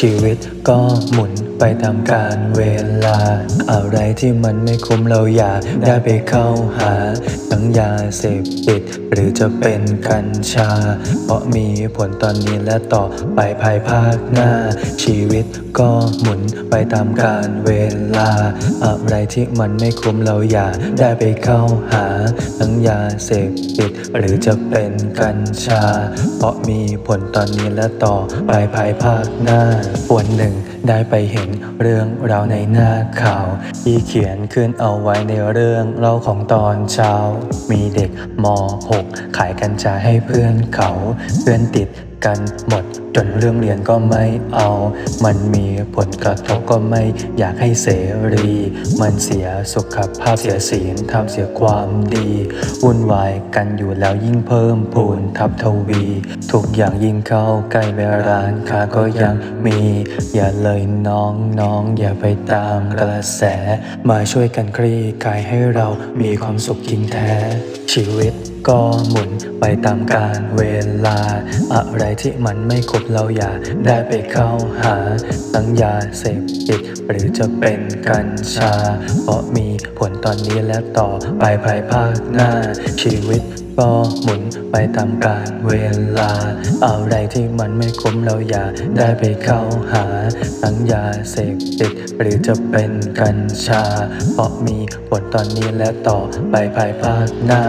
ชีวิตก็หมุน ไปตามกาลเวลา อะไรที่มันไม่คุ้มเราอย่าได้ไปเข้าหา ทั้งยาเสพติด หรือจะเป็นกัญชา เพราะมีผลตอนนี้และต่อไปภายภาคหน้า ชีวิตก็หมุนไปตามกาลเวลา อะไรที่มันไม่คุ้มเราอย่าได้ไปเข้าหา ทั้งยาเสพติด หรือจะเป็นกัญชา เพราะมีผลตอนนี้และต่อไปภายภาคหน้าวันหนึ่งได้ไปเห็นเรื่องราวในหน้าข่าว ที่เขียนขึ้นเอาไว้ในเรื่องเล่าของตอนเช้า มีเด็กม .6 ขายกัญชาให้เพื่อนเขา เพื่อนติด กันหมด จนเรื่องเรียนก็ไม่เอา มันมีผลกระทบก็ไม่อยากให้เสรี มันเสียสุขภาพเสียศีลทำเสียความดีวุ่นวายกันอยู่แล้วยิ่งเพิ่มพูนทับทวี ทุกอย่างยิ่งเข้าใกล้เวลาร้านค้าก็ยังมี อย่าเลยน้องน้องอย่าไปตามกระแส มาช่วยกันคลี่คลายให้เรามีความสุขจริงแท้ ชีวิต ก็หมุนไปตามกาลเวลา อะไรที่มันไม่ครบเราอย่าได้ไปเข้าหาทั้งยาเสพติดหรือจะเป็นกัญชา เพราะมีผลตอนนี้และต่อไปภายภาคหน้า ชีวิตก็หมุนไปตามกาลเวลา อะไรที่มันไม่คุ้มเราอย่าได้ไปเข้าหาทั้งยาเสพติดหรือจะเป็นกัญชา เพราะมีผลตอนนี้และต่อไปภายภาคหน้า